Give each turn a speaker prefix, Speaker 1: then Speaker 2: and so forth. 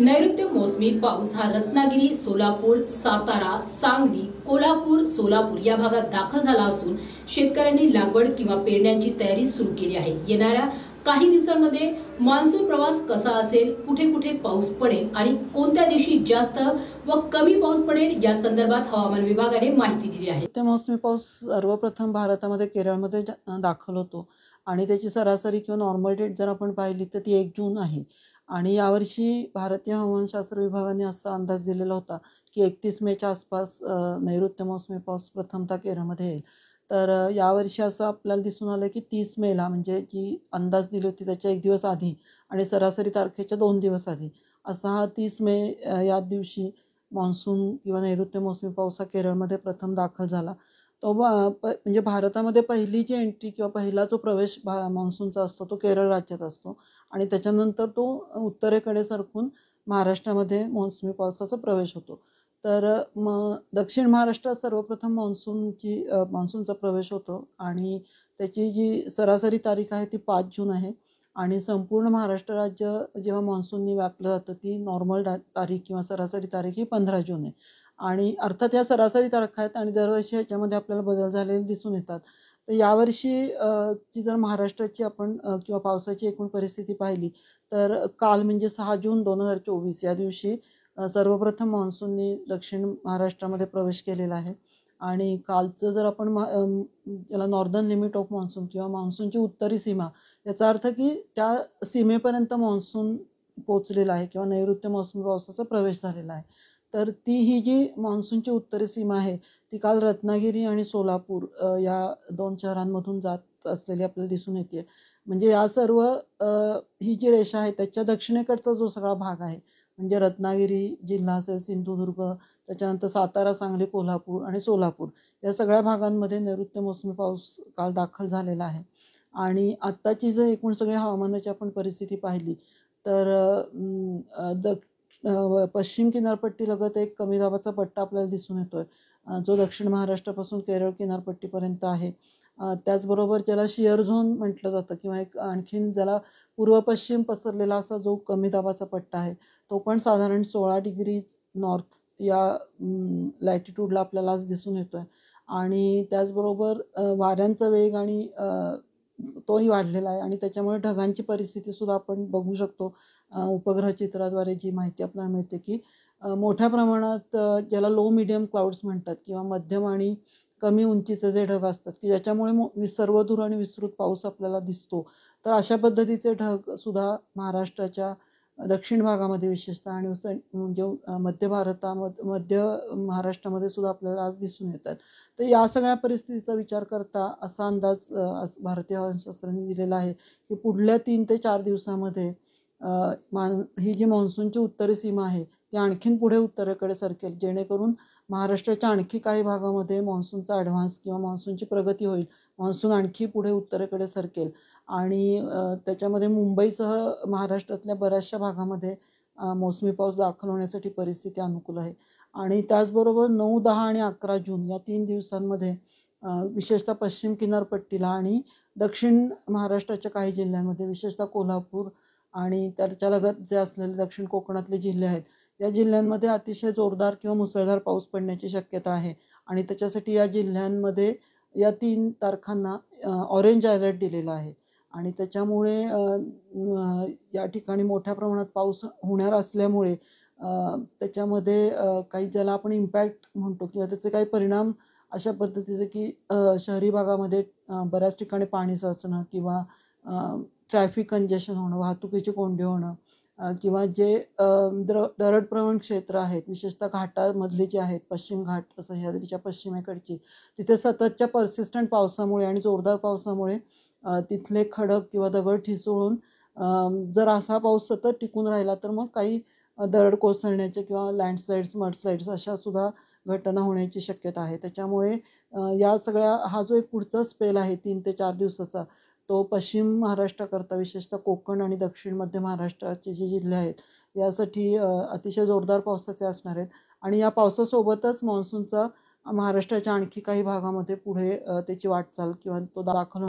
Speaker 1: नैऋत्य मोसमी पाऊस हा रत्नागिरी सोलापूर सातारा सांगली कोल्हापूर सोलापूर या भागात दाखल झाला असून शेतकऱ्यांनी लागवड किंवा पेरण्यांची तयारी सुरू केली आहे. येणाऱ्या काही दिवसांमध्ये मान्सून प्रवास कसा असेल कुठे कुठे पाऊस पडेल आणि कोणत्या दिवशी जास्त व कमी पाऊस पडेल या संदर्भात हवामान विभागाने माहिती दिली आहे.
Speaker 2: ते मोसमी पाऊस सर्वप्रथम भारतामध्ये केरळमध्ये दाखल होतो आणि त्याची सरासरी किंवा नॉर्मल डेट जर आपण पाहिली तर ती एक जून आहे. आणि यावर्षी भारतीय हवामानशास्त्र विभागाने असा अंदाज दिलेला होता की एकतीस मेच्या आसपास नैऋत्य मोसमी पाऊस प्रथमतः केरळमध्ये येईल. तर यावर्षी असं आपल्याला दिसून आलं की तीस मेला म्हणजे जी अंदाज दिली होती त्याच्या एक दिवस आधी आणि सरासरी तारखेच्या दोन दिवस आधी असा हा तीस मे या दिवशी मान्सून किंवा नैऋत्य मोसमी पाऊस हा केरळमध्ये प्रथम दाखल झाला. तो प म्हणजे भारतामध्ये पहिली जी एंट्री किंवा पहिला जो प्रवेश भा मान्सूनचा असतो तो केरळ राज्यात असतो. आणि त्याच्यानंतर तो उत्तरेकडे सरकून महाराष्ट्रामध्ये मान्सूनी पावसाचा प्रवेश होतो. तर मग दक्षिण महाराष्ट्रात सर्वप्रथम मान्सूनची मान्सूनचा प्रवेश होतो. आणि त्याची जी सरासरी तारीख आहे ती पाच जून आहे. आणि संपूर्ण महाराष्ट्र राज्य जेव्हा मान्सूननी व्यापलं जातं ती नॉर्मल डा तारीख किंवा सरासरी तारीख ही पंधरा जून आहे. आणि अर्थात या सरासरी तारखा आहेत आणि दरवर्षी ह्याच्यामध्ये आपल्याला बदल झालेले दिसून येतात. तर यावर्षी ची जर महाराष्ट्राची आपण किंवा पावसाची एकूण परिस्थिती पाहिली तर काल म्हणजे सहा जून दोन हजार चोवीस या दिवशी सर्वप्रथम मान्सूनने दक्षिण महाराष्ट्रामध्ये प्रवेश केलेला आहे. आणि कालचं जर आपण मा- याला नॉर्दर्न लिमिट ऑफ मान्सून किंवा मान्सूनची उत्तरी सीमा याचा अर्थ की त्या सीमेपर्यंत मान्सून पोचलेला आहे किंवा नैऋत्य मोसमी पावसाचा प्रवेश झालेला आहे. तर ती ही जी मान्सूनची उत्तरी सीमा आहे ती काल रत्नागिरी आणि सोलापूर या दोन शहरांमधून जात असलेली आपल्याला दिसून येते म्हणजे या सर्व ही जी रेषा आहे त्याच्या दक्षिणेकडचा जो सगळा भाग आहे म्हणजे रत्नागिरी जिल्हा असेल सिंधुदुर्ग त्याच्यानंतर सातारा सांगली कोल्हापूर आणि सोलापूर या सगळ्या भागांमध्ये नैऋत्य मोसमी पाऊस काल दाखल झालेला आहे. आणि आत्ताची जर एकूण सगळी हवामानाची आपण परिस्थिती पाहिली तर द पश्चिम किनारपट्टीलगत एक कमी दाबाचा पट्टा आपल्याला दिसून येतोय. जो दक्षिण महाराष्ट्रापासून केरळ किनारपट्टीपर्यंत आहे. त्याचबरोबर ज्याला शिअर झोन म्हटलं जातं किंवा एक आणखीन ज्याला पूर्व पश्चिम पसरलेला असा जो कमी दाबाचा पट्टा आहे तो पण साधारण सोळा डिग्रीज नॉर्थ या लॅटिट्यूडला आपल्याला आज दिसून येतोय. आणि त्याचबरोबर वाऱ्यांचा वेग आणि तोही वाढलेला आहे आणि त्याच्यामुळे ढगांची परिस्थिती सुद्धा आपण बघू शकतो. उपग्रह चित्राद्वारे जी माहिती आपल्याला मिळते की मोठ्या प्रमाणात ज्याला लो मिडियम क्लाउड्स म्हणतात किंवा मध्यम आणि कमी उंचीचे जे ढग असतात की ज्याच्यामुळे मो- वि- सर्वदूर आणि विस्तृत पाऊस आपल्याला दिसतो. तर अशा पद्धतीचे ढग सुद्धा महाराष्ट्राच्या दक्षिण भागामध्ये विशेषतः आणि उस- म्हणजे मध्य भारतामध्ये मध्य महाराष्ट्रामध्ये सुद्धा आपल्याला आज दिसून येतात. तर या सगळ्या परिस्थितीचा विचार करता असा अंदाज आज भारतीय हवामानशास्त्राने दिलेला आहे की पुढल्या तीन ते चार दिवसामध्ये मान ही जी मान्सूनची उत्तरी सीमा आहे ती आणखीन पुढे उत्तरेकडे सरकेल जेणेकरून महाराष्ट्राच्या आणखी काही भागामध्ये मान्सूनचा ॲडव्हान्स किंवा मान्सूनची प्रगती होईल. मान्सून आणखी पुढे उत्तरेकडे सरकेल. आणि त्याच्यामध्ये मुंबईसह महाराष्ट्रातल्या बऱ्याचशा भागामध्ये मोसमी पाऊस दाखल होण्यासाठी परिस्थिती अनुकूल आहे. आणि त्याचबरोबर नऊ दहा आणि अकरा जून या तीन दिवसांमध्ये विशेषतः पश्चिम किनारपट्टीला आणि दक्षिण महाराष्ट्राच्या काही जिल्ह्यांमध्ये विशेषतः कोल्हापूर आणि त्याच्यालगत जे असलेले दक्षिण कोकणातले जिल्हे आहेत या जिल्ह्यांमध्ये अतिशय जोरदार किंवा मुसळधार पाऊस पडण्याची शक्यता आहे. आणि त्याच्यासाठी या जिल्ह्यांमध्ये या तीन तारखांना ऑरेंज अलर्ट दिलेला आहे. आणि त्याच्यामुळे या ठिकाणी मोठ्या प्रमाणात पाऊस होणार असल्यामुळे त्याच्यामध्ये काही ज्याला आपण इम्पॅक्ट म्हणतो किंवा त्याचे काही परिणाम अशा पद्धतीचे की शहरी भागामध्ये बऱ्याच ठिकाणी पाणी साचणं किंवा ट्रॅफिक कंजेशन होणं वाहतुकीची कोंडी होणं किंवा जे द्र दरडप्रवण क्षेत्र आहेत विशेषतः घाटामधली जी आहेत पश्चिम घाट सह्याद्रीच्या पश्चिमेकडची. तिथे सततच्या पर्सिस्टंट पावसामुळे आणि जोरदार पावसामुळे तिथले खडक किंवा दगड ठिसूळून जर असा पाऊस सतत टिकून राहिला तर मग काही दरड कोसळण्याचे किंवा लँडस्लाईड्स मडस्लाईड्स अशा सुद्धा घटना होण्याची शक्यता आहे. त्याच्यामुळे या सगळ्या हा जो एक पुढचा स्पेल आहे तीन ते चार दिवसाचा तो पश्चिम महाराष्ट्राकरता विशेषतः कोकण आणि दक्षिण मध्य महाराष्ट्राचे जे जिल्हे आहेत यासाठी अतिशय जोरदार पावसाचे असणार आहेत. आणि या पावसासोबतच मान्सूनचा महाराष्ट्राच्या आणखी काही भागामध्ये पुढे त्याची वाटचाल किंवा तो दाखल